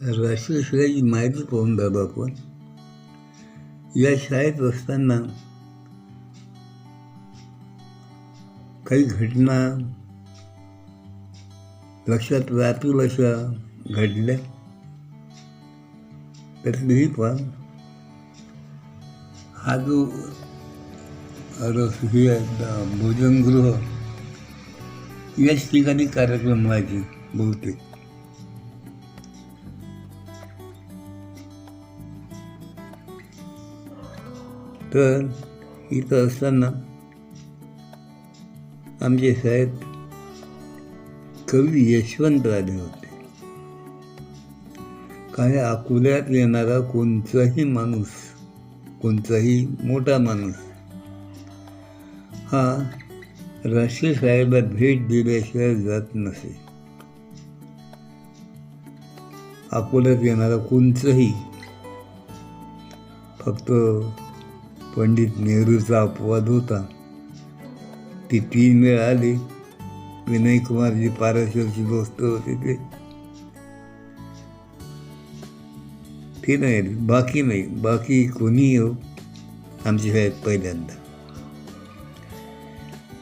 राष्ट्रीय शाळेची माहिती पाहून दादा आपण या शाळेत असताना काही घटना लक्षात राहतील अशा घडल्या. त्यातलीही पण हा जो रस हे भोजनगृह याच ठिकाणी कार्यक्रम व्हायचे बहुतेक. तर इथं असताना आमचे साहेब कवी यशवंत राजे होते. काय अकोल्यात येणारा कोणताही माणूस कोणताही मोठा माणूस हा राष्ट्रीय साहेबात भेट दिल्याशिवाय जात नसे. अकोल्यात येणारा कोणताही फक्त पंडित नेहरूचा अपवाद होता. ती तीन वेळा आली. विनय कुमारजी पाराशरची दोस्त होते ते. ते नाही आली. बाकी नाही. बाकी कोणी हो. आमची शाळेत पहिल्यांदा.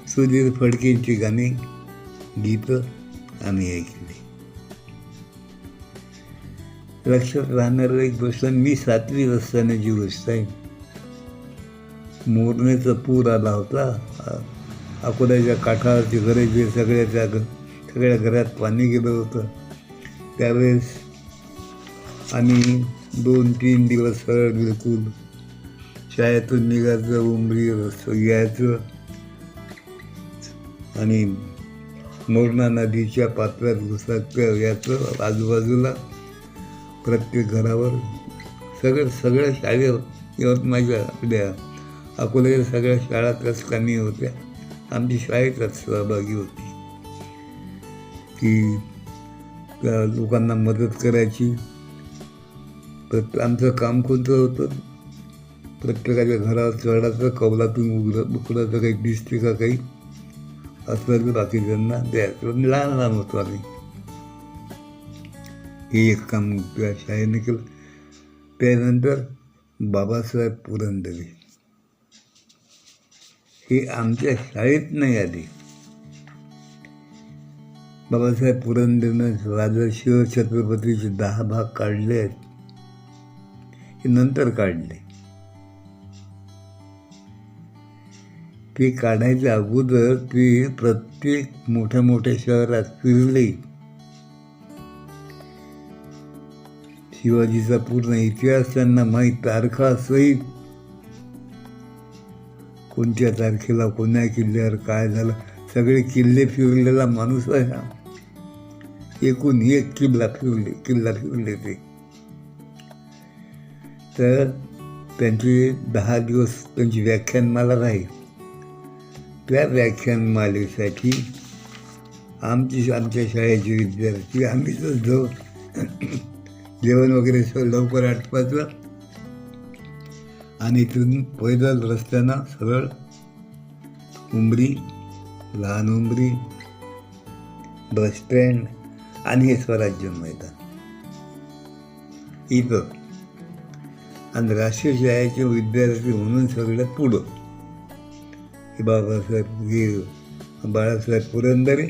सुधीर फडकेंची गाणी गीतं आम्ही ऐकली. लक्षात राहणारं एक गोष्ट मी सातवी असतानाची गोष्ट आहे मोरणेचा पूर आला होता. अकोल्याच्या काठावरची घरे जे सगळ्याच्या घ सगळ्या घरात पाणी गेलं होतं. त्यावेळेस आणि दोन तीन दिवस सरळ बिलकुल शाळेतून निघायचं उमरी रस्तं यायचं आणि मोरणा नदीच्या पात्रात घुसायचं याचं आजूबाजूला प्रत्येक घरावर सगळं सगळ्या शाळेवर यवतमाळच्या आपल्या अकोल्याच्या सगळ्या शाळा कमी होत्या. आमची शाळेतच सहभागी होती. की त्या लोकांना मदत करायची. तर आमचं काम कोणतं होतं? प्रत्येकाच्या घरात चढाचं कौलातून उघडं उकडायचं काही दिसते का काही? असलं तर बाकीच्यांना द्यायचं लहान लहान होतो आम्ही. हे एक काम त्या शाळेने केलं. त्यानंतर बाबासाहेब पुरंदरे. ही आमच्या शाळेत नाही आली. बाबासाहेब पुरंदरनं राजा शिवछत्रपतीचे दहा भाग काढले आहेत. हे नंतर काढले. ते काढायच्या अगोदर ते प्रत्येक मोठ्या मोठ्या शहरात फिरले. शिवाजीचा पूर्ण इतिहास त्यांना माहीत तारखासहित कोणत्या तारखेला कोण्या किल्ल्यावर काय झालं? सगळे किल्ले फिरलेला माणूस आहे हा. एकूण एक किल्ला फिरले किल्ला फिरले ते. तर त्यांची दहा दिवस त्यांची व्याख्यानमाला राहील. त्या व्याख्यानमालेसाठी आमची आमच्या शाळेचे विद्यार्थी आम्ही जो जेवण वगैरे लवकर आटपायचं आणि इथून पैदल रस्त्यानं सरळ उंबरी लहान उंबरी बस स्टँड आणि हे स्वराज्य मैदान. इथं आणि राष्ट्रीय शाळेचे विद्यार्थी म्हणून सगळ्यात पुढं. हे बाबासाहेब हे बाळासाहेब पुरंदरे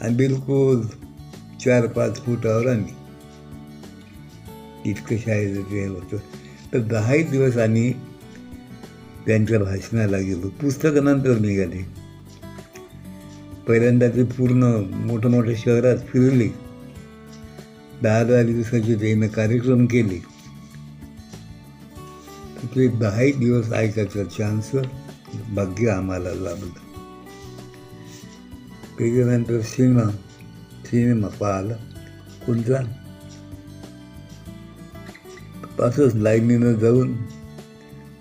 आणि बिलकुल चार पाच फुटावर आम्ही. इतकं शाळेचं ते होतं. तर दहाही दिवस आम्ही त्यांच्या भाषणाला गेलो. पुस्तकानंतर निघाले. पहिल्यांदा ते पूर्ण मोठ्या मोठ्या शहरात फिरले. दहा दहा दिवसाचे त्यानं कार्यक्रम केले. ते दहाही दिवस ऐकायचा चान्स भाग्य आम्हाला लाभलं. त्याच्यानंतर सिनेमा सिनेमा पाहिला. कोणता? असंच लाईनीनं जाऊन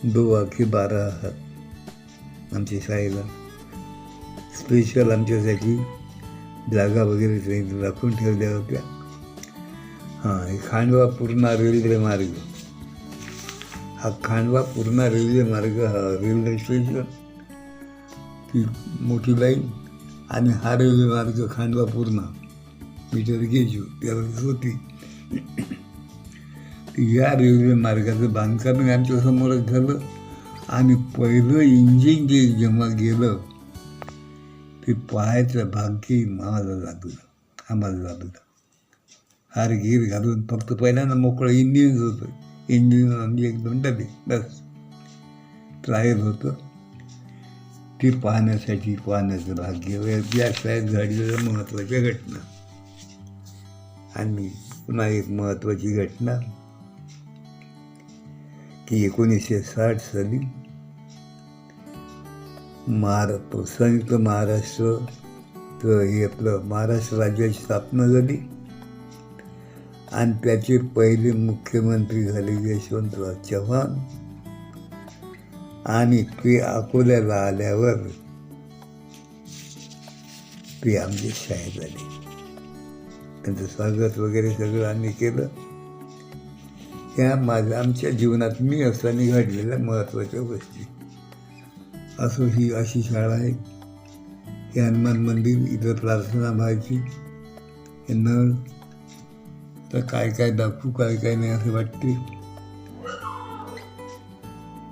दो आखी बारा आहात आमच्या शाळेला. स्पेशल आमच्यासाठी जागा वगैरे त्यांनी राखून ठेवल्या होत्या. हां हे खांडवा पूर्णा रेल्वे मार्ग. हा खांडवा पूर्णा रेल्वे मार्ग हा रेल्वे स्टेशन ती मोठी लाईन आणि हा रेल्वे मार्ग खांडवा पूर्णा. मीटर गेजू त्यावेळेस होती. या रेल्वे मार्गाचं बांधकाम आमच्यासमोरच झालं आणि पहिलं इंजिन जे जेव्हा गेलं ते पाहायचं भाग्य आम्हाला लागलं आम्हाला लागलं. हार गीर घालून फक्त पहिल्यांदा मोकळं इंजिनच होतं. इंजिन आम्ही एकदम डबे बस. ट्रायल होतं. ते पाहण्यासाठी पाहण्याचं भाग्य या शाळेत घडलेल्या महत्त्वाच्या घटना. आणि पुन्हा एक महत्त्वाची घटना. की एकोणीसशे साठ साली महारा संयुक्त महाराष्ट्र तर हे आपलं महाराष्ट्र राज्याची स्थापना झाली. आणि त्याचे पहिले मुख्यमंत्री झाले यशवंतराव चव्हाण. आणि ते अकोल्याला आल्यावर ते आमचे शाळेत आले त्यांचं स्वागत वगैरे सगळं आम्ही केलं. ह्या माझ्या आमच्या जीवनात मी असताना घडलेल्या महत्त्वाच्या गोष्टी. असो ही अशी शाळा आहे. हे हनुमान मंदिर इथं प्रार्थना व्हायची. हे नळ तर काय काय दाखवू काय काय नाही असं वाटते.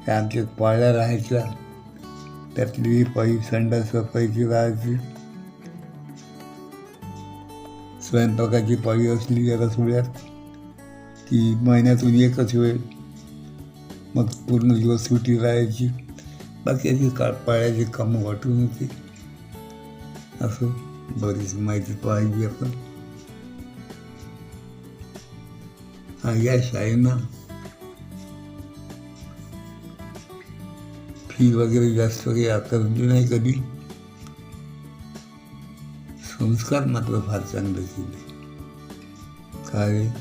त्या आमच्या पाळ्या राहायच्या. त्यातली पायी संडा सफाईची राहायची. स्वयंपाकाची पाळी असली या रसोड्यात की महिन्यातून एकच वेळ. मग पूर्ण दिवस सुटी राहायची. बाकीची का पाळ्याची कामं वाटून होती. असं बरीच माहिती पाहिजे आपण. हा या शाळेनं फी वगैरे जास्त काही आकारली नाही कधी. संस्कार मात्र फार चांगले केले काय?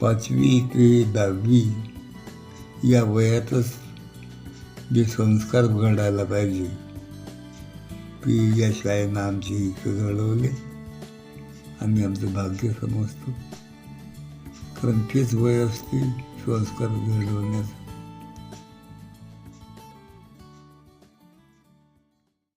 पाचवी ते दहावी या वयातच जे संस्कार घडायला पाहिजे ती या शाळेनं आमची इथं घडवले आम्ही आमचं भाग्य समजतो. कारण तेच वय असते संस्कार घडवण्याचं.